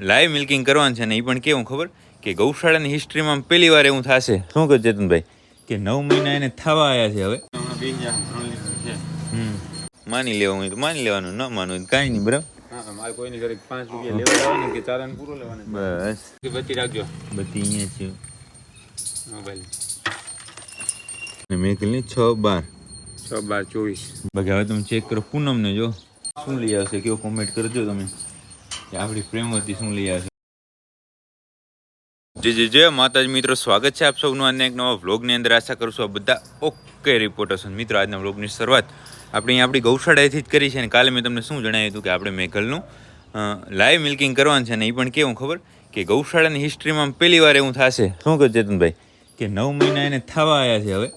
Live milking કરવાનું છે ને એ પણ કેવું ખબર? કે ગૌશાળાની હિસ્ટ્રીમાં પહેલી વાર એવું થશે. શું કહે ચેતનભાઈ? કે નવ મહિના એને થવા આવ્યા છે હવે. માની લેવાનું હોય તો માની લેવાનું ન માનવું હોય કાંઈ નહીં બરાબર? મારે કોઈની ઘરે પાંચ રૂપિયા લેવા જવાનું કે પૂરો લેવાનો બસ. બચી રાખજો. અહીંયા છે. મોબાઈલ. મેકલની છ બાર. છ બાર ચોવીસ. બાકી હવે તમે ચેક કરો પૂનમને જો. શું લઈ આવશે કેવો કોમેન્ટ કરજો તમે. કે આપણી પ્રેમવતી શું લઈ આવશે? જે જે જય માતાજી મિત્રો, સ્વાગત છે આપ સૌનું અને એક નવા વ્લોગની અંદર. આશા કરું છું આ બધા ઓકે રિપોર્ટર્સ મિત્રો, આજના વ્લોગની શરૂઆત આપણે અહીં આપણી ગૌશાળાએથી જ કરી છે અને કાલે મેં તમને શું જણાવ્યું હતું કે આપણે મેઘલનું લાઈવ મિલ્કિંગ કરવાનું છે ને એ પણ કેવું, ખબર? કે ગૌશાળાની હિસ્ટ્રીમાં પહેલી વાર એવું થશે. શું કહે ચેતનભાઈ? કે નવ મહિના એને થવા આવ્યા છે હવે.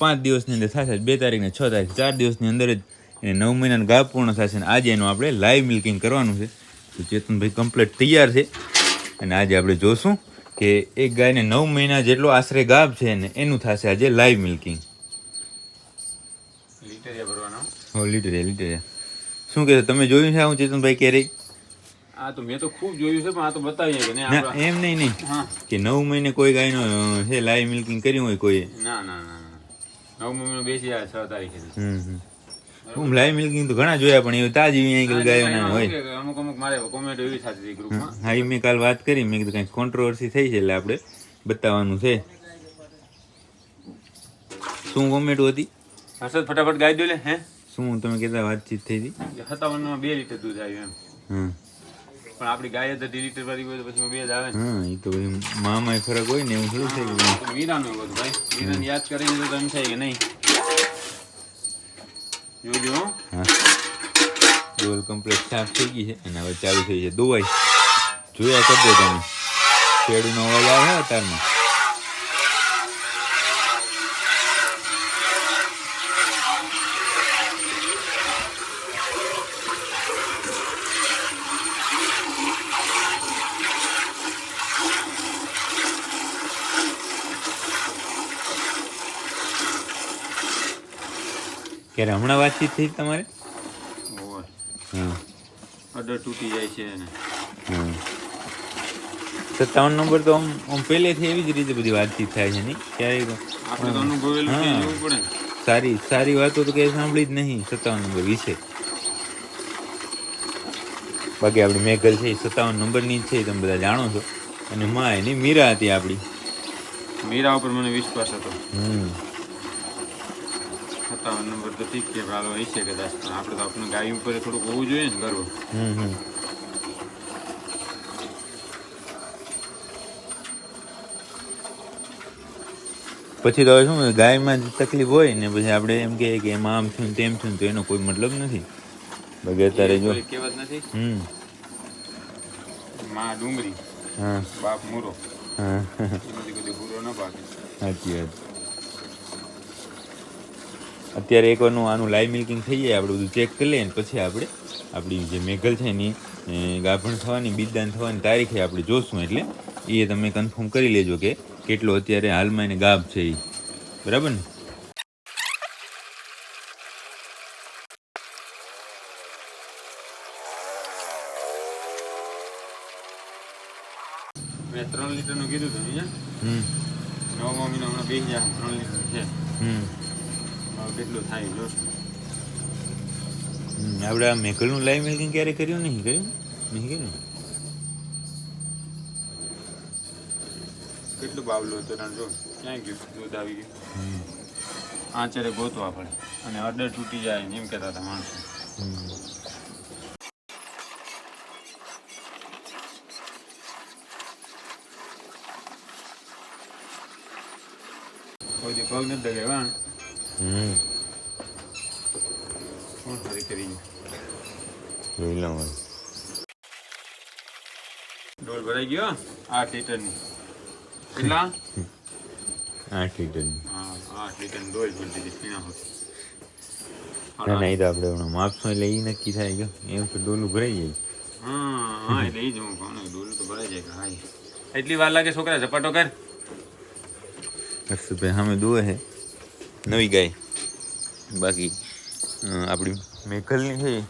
પાંચ દિવસની અંદર થશે, બે તારીખને છ તારીખ, ચાર દિવસની અંદર જ એને નવ મહિનાનું ગાભ પૂર્ણ થશે અને આજે એનું આપણે લાઈવ મિલ્કિંગ કરવાનું છે. તો ચેતનભાઈ કમ્પ્લીટ તૈયાર છે. અને આજે આપણે જોશું કે એક ગાયને નવ મહિના જેટલો આશરે ગાભ છે ને એનું થશે આજે લાઈવ મિલ્કિંગ લીટરિયા ભરવાનો. હો લીટર લીટર શું કહે તમે જોયું છે હું ચેતનભાઈ ક્યારે આ તો મેં તો ખૂબ જોયું છે પણ આ તો બતાવીએ કે ના એમ નહીં નહીં. કે નવ મહિને કોઈ ગાયનો અ, છે લાઈવ મિલ્કિંગ કર્યું હોય કોઈએ? ના ના ના ના. નવ મહિનો બેસી જાય છ તારીખે. હમ હમ. હું લાઈવ મિલ્કિંગ તો ઘણા જોયા પણ એ તાજી એંગલ ગાયો ના હોય. અમુક અમુક મારે કોમેન્ટ એવી થતી હતી ગ્રુપમાં હા એ મેં કાલ વાત કરી મેં કીધું કંઈક કોન્ટ્રોવર્સી થઈ છે એટલે આપણે બતાવવાનું છે. શું કોમેન્ટ હતી? હર્ષદ ફટાફટ ગાઈ દો લે હે? શું તમે કહેતા વાતચીત થઈ હતી? સત્તાવનમાં બે લીટર દૂધ આવ્યું એમ. હા. પણ આપણી ગાય જ અઢી લીટર વાળી હોય તો પછી બે જ આવે. ને હા એ તો પછી મામાં ફરક હોય ને એવું થોડું છે કે ભાઈ તો મીરાનું એવું બધું ભાઈ મીરાને યાદ કરીને તો એમ થાય કે નહીં. જોજો હો. કમ્પ્લીટ સાફ થઈ ગઈ છે અને હવે ચાલુ થઈ છે. દુવાઈ જોયા કરજો તમે. શેડનો અવાજ આવે અત્યારમાં. ક્યારે હમણાં વાતચીત થઈ તમારે? હા. અડર તૂટી જાય છે એને. નંબર તો આમ આમ પહેલેથી એવી જ રીતે બધી વાતચીત થાય છે નહીં? આપણે તો અનુભવેલું છે હા. પડે. સારી સારી વાતો તો ક્યાંય સાંભળી જ નહીં સત્તાવન નંબર વિશે. બાકી આપણી મેઘલ છે સત્તાવન નંબરની જ છે તમે બધા જાણો છો. અને માં એની મીરા હતી આપણી. મીરા ઉપર મને વિશ્વાસ હતો. હમ. સત્તાવન નંબર તો ઠીક છે ભાલો છે કદાચ. પણ આપણે તો આપણે ગાય ઉપર થોડુંક હોવું જોઈએ ને ગર્વ હમ હમ. પછી તો શું ગાયમાં તકલીફ હોય ને પછી આપણે એમ કહીએ કે એમાં આમ થયું તેમ થયું તો એનો કોઈ મતલબ નથી. બાકી અત્યારે જો કહેવત નથી? હમ. માં ડુંગળી હા. બાપ મૂરો. હા. બધી કદી પૂરો ન પાકે. સાચી વાત. અત્યારે એકવારનું આનું લાઈવ મિલ્કિંગ થઈ જાય આપણે બધું ચેક કરી લઈએ પછી આપણે આપણી જે મેઘલ છે એની ગાભણ થવાની બીજદાન થવાની તારીખે આપણે જોશું. એટલે એ તમે કન્ફર્મ કરી લેજો કે કેટલો અત્યારે હાલમાં એને ગાભ છે એ બરાબર ને? મેં ત્રણ લીટરનું કીધું હતું હમ. નવમા મહિના હમણાં બે હજાર ત્રણ લીટર છે. કેટલું થાય જોશું. આપણે આ મેઘલનું લાઈવ મિલ્કિંગ ક્યારે કર્યું? નહીં કર્યું? નહીં કર્યું? કેટલું બાવલું હતું રણ જો. ક્યાં ગયું? દૂધ આવી ગયું. આચારે ગોતવા પડે. અને અડર તૂટી જાય એમ કહેતા હતા માણસો. કોઈ પગ નથી દગે વાણ હમ શું ફરી કરી જોઈ લઉં ડોલ ભરાઈ ગયો? આઠ લીટરની કેટલા? આઠ લીટરની હા આઠ લીટરની ડોલ ભરતી હતી પીણા હોય. ના ના એ તો આપણે હમણાં માપશું એટલે નક્કી થાય ગયો એમ તો ડોલું ભરાઈ જાય. હા હા એટલે એ જ હું કહું ડોલ તો ભરાઈ જાય હા એટલી વાર લાગે છોકરા ઝપાટો કર. હર્ષભાઈ સામે દુએ છે. નવી ગાય. બાકી આપણી મેઘલની છે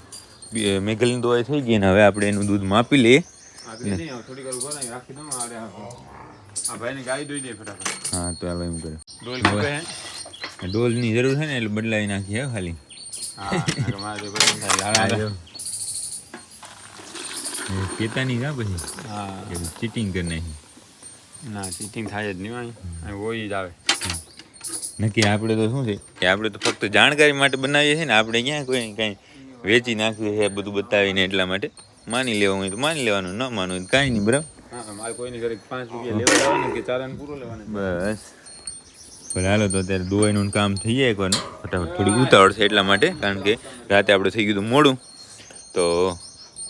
બી- મેઘલની દવાઈ થઈ ગઈ ને હવે આપણે એનું દૂધ માપી લઈએ. આગળ નહીં, હવે થોડીક વાર ઊભો રહી, રાખી દઉં, અરે આ આ ભાઈને ગાય દોઈ દે ફટાફટ. હા તો હવે એમ કરે? ડોલની જરૂર છે ને એટલે બદલાવી નાખીએ ખાલી. કેતા નહીં કા પછી. ચીટિંગ કરી નાખી. ના ચીટિંગ થાય જ નહીં હોય જ આવે. નક્કી આપણે તો શું છે? કે આપણે તો ફક્ત જાણકારી માટે બનાવીએ છીએ ને આપણે ક્યાં કોઈ કાંઈ વેચી નાખ્યું છે બધું બતાવીને એટલા માટે. માની લેવું હોય તો માની લેવાનું ન માનવું હોય કાંઈ નહીં બરાબર? હા મારે કોઈની પાંચ રૂપિયા લેવા જવાનું કે ચાલાન પૂરો લેવાનું? બસ. ભલે હાલો તો અત્યારે દોવાઈનું કામ થઈ જાય એકવાર ફટાફટ થોડી ઉતાવળ છે એટલા માટે કારણ કે રાતે આપણે થઈ ગયું હતું મોડું. તો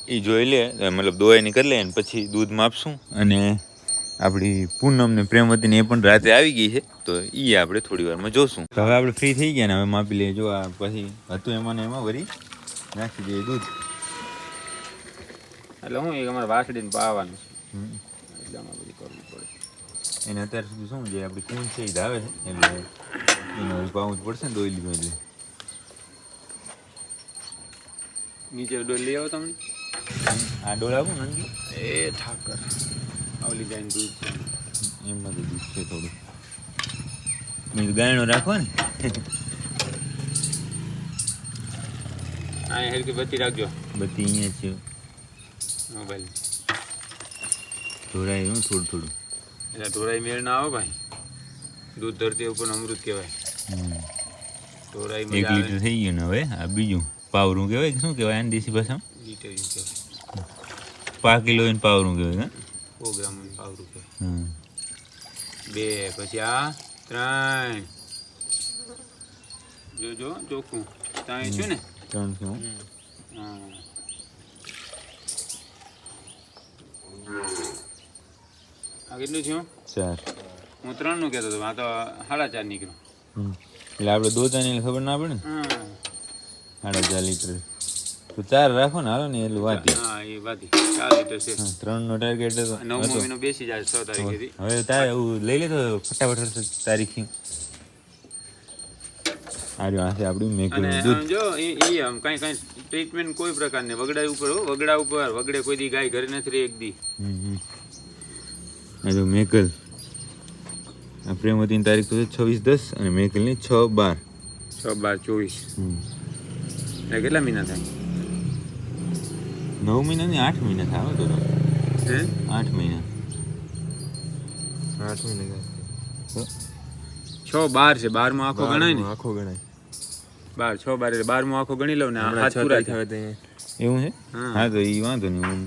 એ જોઈ લે મતલબ દોવાઈની કરી લે ને પછી દૂધ માપશું અને આપણી પૂનમ ને પ્રેમવતીને એ પણ રાતે આવી ગઈ છે તો એ આપણે થોડી વારમાં જોશું. તો હવે આપણે ફ્રી થઈ ગયા ને હવે માપી લઈએ. જો આ પછી હતું એમાં ને એમાં વરી નાખી દઈએ દૂધ. એટલે હું એક અમારે વાસડીને પાવાનું. એટલે અમારે બધી કરવું પડે. એને અત્યાર સુધી શું જે આપણી કુંજ છે એ ધાવે છે. એટલે એને પાવું જ પડશે ને દોઈલી લીધું એટલે. નીચે ડોલ લઈ આવો તમને. આ ડોલ આપું ને એ ઠાકર. આવલી ગાયનું દૂધ છે. એમાં દૂધ છે થોડું. મેં ગાયણો રાખો ને અહીં હેરકી બત્તી રાખજો. બત્તી અહીંયા છે. મોબાઈલ. ઢોરાય હું થોડું થોડું. એટલે ઢોરાઈ મેળ ના આવે ભાઈ. દૂધ ધરતી ઉપર અમૃત કહેવાય. ઢોરાઈ એક લીટર થઈ ગયું ને હવે? આ બીજું. પાવરું કહેવાય કે શું કહેવાય? આને દેશી ભાષામાં? લીટર ઈ કહેવાય. પા કિલો પાવરું કહેવાય હા? સો ગ્રામ કહેવાય હમ. બે પછી આ ત્રણ. જોજો ચોખ્ખું. ત્રણ છું ને? ત્રણ છું હા. આ કેટલું થયું? ચાર. હું ત્રણનું કહેતો હતો આ તો સાડા ચાર નીકળ્યું. હમ. એટલે આપણે દોતાની ખબર ના પડે ને? સાડા ચાર લીટર તો ચાર રાખો ને હાલો ને એટલું વાતી હા એ બાકી ચાર લીટર છે. હા ત્રણનો ટાર્ગેટ હતો. નવમો મહિનો બેસી જાય છ તારીખે હવે તારે એવું લઈ લેતો ફટાફટ તારીખ. આર્યો આ છે આપણું અને દૂધ. જો એ એ આમ કાંઈ કાંઈ ટ્રીટમેન્ટ કોઈ પ્રકારની વગડા ઉપર હો વગડા ઉપર. વગડે કોઈ દી ગાય ઘરે નથી રહી એક દી. હમ હમ. મેકલ. આ પ્રેમવતીની તારીખ તો છે છવ્વીસ દસ અને મેકલની છ બાર. છ બાર ચોવીસ. હમ. એટલે કેટલા મહિના થાય? નવ મહિના ને આઠ મહિના થાય તો. હે? આઠ મહિના. આઠ મહિના છ બાર છે બારમો આખો ગણાય ને? આખો ગણાય. બાર છ બાર એટલે બારમો આખો ગણી લઉં ને હાથ પૂરા થાય. એવું છે? હા. તો એ વાંધો નહીં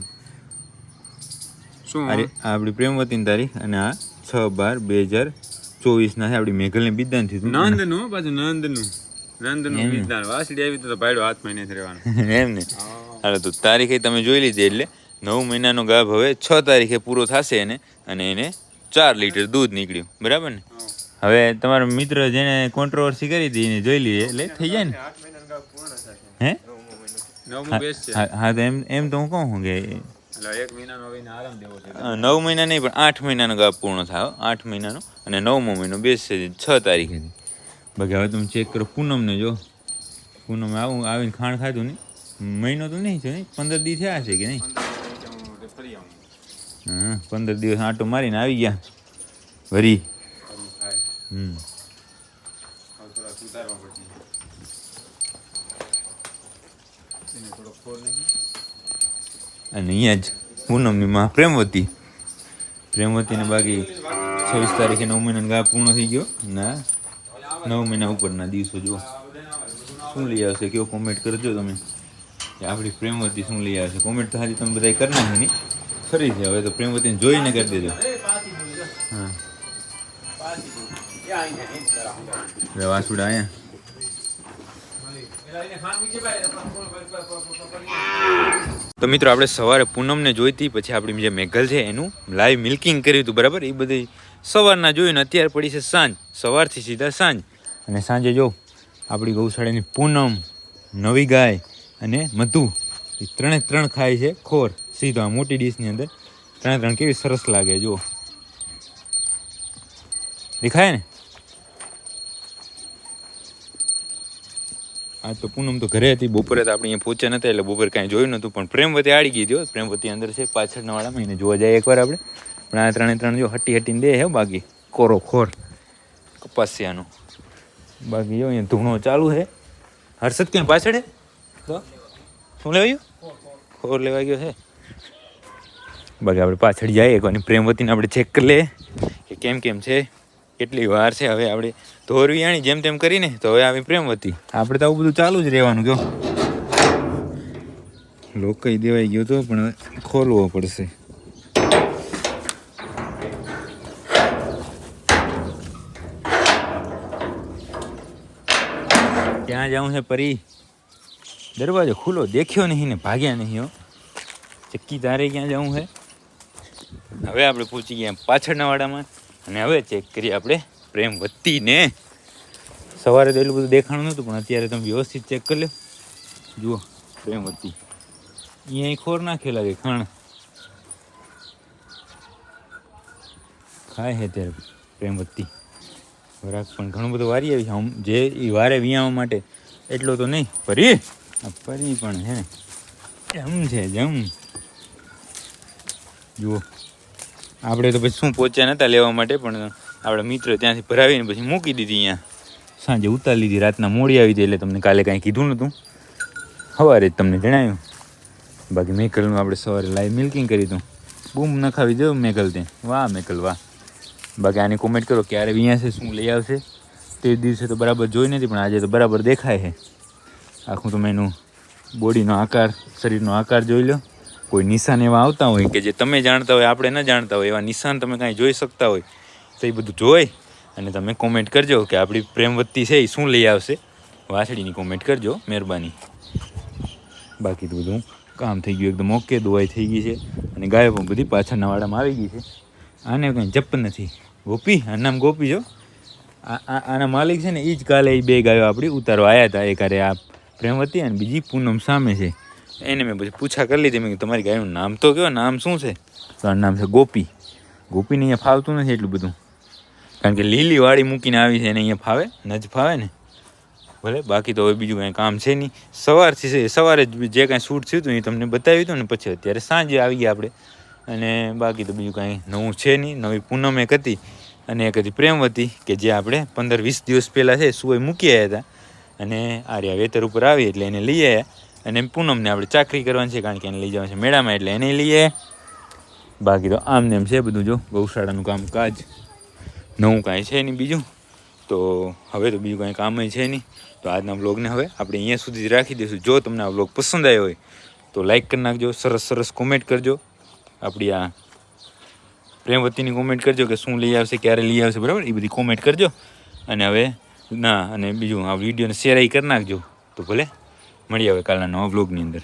શું આપણી પ્રેમવતીની તારીખ અને આ છ બાર બે હજાર ચોવીસના છે આપણી મેઘલની બિદાન થયું નંદનું પાછું નંદનું નંદનું. બીજદાન વાસળી આવી તો ભાઈડો હાથ મહિને રહેવાનું. એમ ને. હાલો તો તારીખે તમે જોઈ લીધી એટલે નવ મહિનાનો ગાભ હવે છ તારીખે પૂરો થશે એને અને એને ચાર લીટર દૂધ નીકળ્યું. બરાબર ને? હવે તમારો મિત્ર જેને કોન્ટ્રોવર્સી કરી હતી એને જોઈ લઈએ. એટલે થઈ જાય ને? આઠ મહિનાનો ગાળો પૂર્ણ થશે. હે? નવમું હા હા તો એમ એમ તો હું કહું કે એટલે એક મહિનાનો હવે એને આરામ દેવો છે. અ, નવ મહિના નહીં પણ આઠ મહિનાનો ગાભ પૂર્ણ થાય આઠ મહિનાનો અને નવમો મહિનો બેસશે છ તારીખે. બાકી હવે તમે ચેક કરો. પૂનમને જો. પૂનમ આવું આવીને ખાણ ખાધું નહીં. મહિનો તો નહીં છે પંદર દિવસ થયા છે કે નહીં? હા પંદર દિવસ આંટો મારીને આવી ગયા. વરી. હમ. અને અહીંયા જ પૂનમની માં પ્રેમવતી. પ્રેમવતીને બાકી છવ્વીસ તારીખે નવ મહિનાનો ગા પૂર્ણ થઈ ગયો. ના નવ મહિના ઉપરના દિવસો જુઓ. શું લઈ આવશે કેવો કોમેન્ટ કરજો તમે. કે આપણી પ્રેમવતી શું લઈ આવશે કોમેન્ટ તો હાજી તમે બધા કરી નાખી નહીં ખરી છે. હવે તો પ્રેમવતીને જોઈને કરી દેજો. હા. વાસુડા અહીંયા. તો મિત્રો, આપણે સવારે પૂનમને જોઈતી પછી આપણી જે મેઘલ છે, એનું લાઈવ મિલ્કિંગ કર્યું હતું, બરાબર? એ બધી સવારના જોયું ને અત્યારે પડી છે સાંજ. સવારથી સીધા સાંજ. અને સાંજે જો, આપણી ગૌશાળાની પૂનમ નવી ગાય. અને મધુ. એ ત્રણે ત્રણ ખાય છે. ખોર. સીધો આ મોટી ડીશની અંદર. ત્રણે ત્રણ કેવી સરસ લાગે જો દેખાય ને? આ તો પૂનમ તો ઘરે હતી. બપોરે તો આપણે અહીંયા પહોંચ્યા નતા, એટલે બપોરે કાંઈ જોયું નહોતું પણ પ્રેમવતી આડી ગઈ જો. પ્રેમવતી અંદર છે, પાછળના વાળામાં. એને જોવા જાય એકવાર આપણે. પણ આ ત્રણે ત્રણ જો હટી હટીને દે, હે, બાકી. કોરો ખોર. કપાસિયાનો. બાકી જો, અહીંયા ધૂણો ચાલુ છે. હર્ષદ ક્યાં પાછળ હે શું લેવાયું ખોર લેવા ગયો છે. બાકી આપણે પાછળ જઈએ એકવાર પ્રેમવતીને આપણે ચેક કરી લઈએ કે કેમ કેમ છે, કેટલી વાર છે, હવે આપણે ધોરવી આણી જેમ તેમ કરીને, તો હવે આવી પ્રેમવતી. આપણે તો આવું બધું ચાલુ જ રહેવાનું કયો લોક કહી દેવાઈ ગયો તો, પણ ખોલવો પડશે. ક્યાં જાઉં છે પરી? દરવાજો ખુલ્લો દેખ્યો નહીં ને ભાગ્યા નહીં ચક્કી તારે ક્યાં જવું છે હવે આપણે પહોંચી ગયા પાછળના વાડામાં અને હવે ચેક કરીએ આપણે પ્રેમ વધતીને સવારે તો એટલું બધું દેખાણું નહોતું, પણ અત્યારે તમે વ્યવસ્થિત ચેક કરી લો. જુઓ, પ્રેમ વધતી અહીંયા ખોર નાખેલા છે ખાણ. ખાય છે ત્યારે પ્રેમ વધતી વરાક પણ ઘણું બધું વારી આવી છે. જે એ વારે વિયાવા માટે, એટલો તો નહીં. ફરી. પરી પણ હે. જમ છે જમ જુઓ. આપણે તો પછી શું પહોંચ્યા નતા લેવા માટે, પણ આપણા મિત્ર ત્યાંથી ભરાવીને પછી મૂકી દીધી અહીંયા. સાંજે ઉતારી લીધી, રાતના મોડી આવી હતી એટલે તમને કાલે કાંઈ કીધું નહોતું સવારે જ તમને જણાવ્યું બાકી મેકલનું આપણે સવારે લાઈવ મિલ્કિંગ કરી હતું. બૂમ નખાવી દો મેકલ ત્યાં વાહ, મેકલ, વાહ. બાકી આની કોમેન્ટ કરો ક્યારે અહીંયા છે, શું લઈ આવશે. તે દિવસે તો બરાબર જોઈ નથી, પણ આજે તો બરાબર દેખાય છે. આખું તમે એનું બોડીનો આકાર, શરીરનો આકાર જોઈ લો. કોઈ નિશાન એવા આવતા હોય કે જે તમે જાણતા હોય, આપણે ન જાણતા હોય, એવા નિશાન તમે કાંઈ જોઈ શકતા હોય, તો એ બધું જોઈ અને તમે કોમેન્ટ કરજો કે આપણી પ્રેમવતી છે એ શું લઈ આવશે. વાછડીની કોમેન્ટ કરજો, મહેરબાની. બાકી તો બધું કામ થઈ ગયું, એકદમ ઓકે દુવાઈ થઈ ગઈ છે અને ગાયો પણ બધી પાછળના વાડામાં આવી ગઈ છે. આને કંઈ જપ નથી. ગોપી આ નામ ગોપી જો. આ આના માલિક છે ને એ જ કાલે એ બે ગાયો આપણી ઉતારવા આવ્યા હતા. એક અરે આ પ્રેમવતી અને બીજી પૂનમ સામે છે. એને મેં પછી પૂછા કરી લીધી. મેં તમારી ગાયનું નામ તો કયો? નામ શું છે? તો નામ છે ગોપી. ગોપીને અહીંયા ફાવતું નથી એટલું બધું. કારણ કે લીલી વાળી મૂકીને આવી છે એને અહીંયા ફાવે, ન જ ફાવે ને. ભલે, બાકી તો હવે બીજું કાંઈ કામ છે નહીં. સવારથી છે, સવારે જે કાંઈ શૂટ થયું હતું એ તમને બતાવ્યું હતું ને, પછી અત્યારે સાંજે આવી ગયા આપણે. અને બાકી તો બીજું કાંઈ નવું છે નહીં. નવી પૂનમ એક હતી અને એક હતી પ્રેમવતી કે જે આપણે પંદર વીસ દિવસ પહેલાં છે સુવાય મૂકી આવ્યા હતા. અને આર્યા વેતર ઉપર આવી એટલે એને લઈએ અને પૂનમને આપણે ચાકરી કરવાની છે, કારણ કે એને લઈ જવાનું છે મેળામાં એટલે એને લઈએ. બાકી તો આમ ને એમ છે બધું જો, ગૌશાળાનું કામકાજ નવું કાંઈ છે નહીં બીજું. તો હવે તો બીજું કાંઈ કામ છે નહીં. તો આજના બ્લોગને હવે આપણે અહીંયા સુધી જ રાખી દઈશું. જો તમને આ બ્લોગ પસંદ આવ્યો હોય, તો લાઈક કરી નાખજો, સરસ સરસ કોમેન્ટ કરજો. આપણી આ પ્રેમવતીની કોમેન્ટ કરજો કે શું લઈ આવશે, ક્યારે લઈ આવશે, બરાબર? એ બધી કોમેન્ટ કરજો. અને હવે ના, અને બીજું આ વિડીયોને શેર કરી નાખજો. તો ભલે, મળીએ હવે કાલના નવા બ્લોગની અંદર.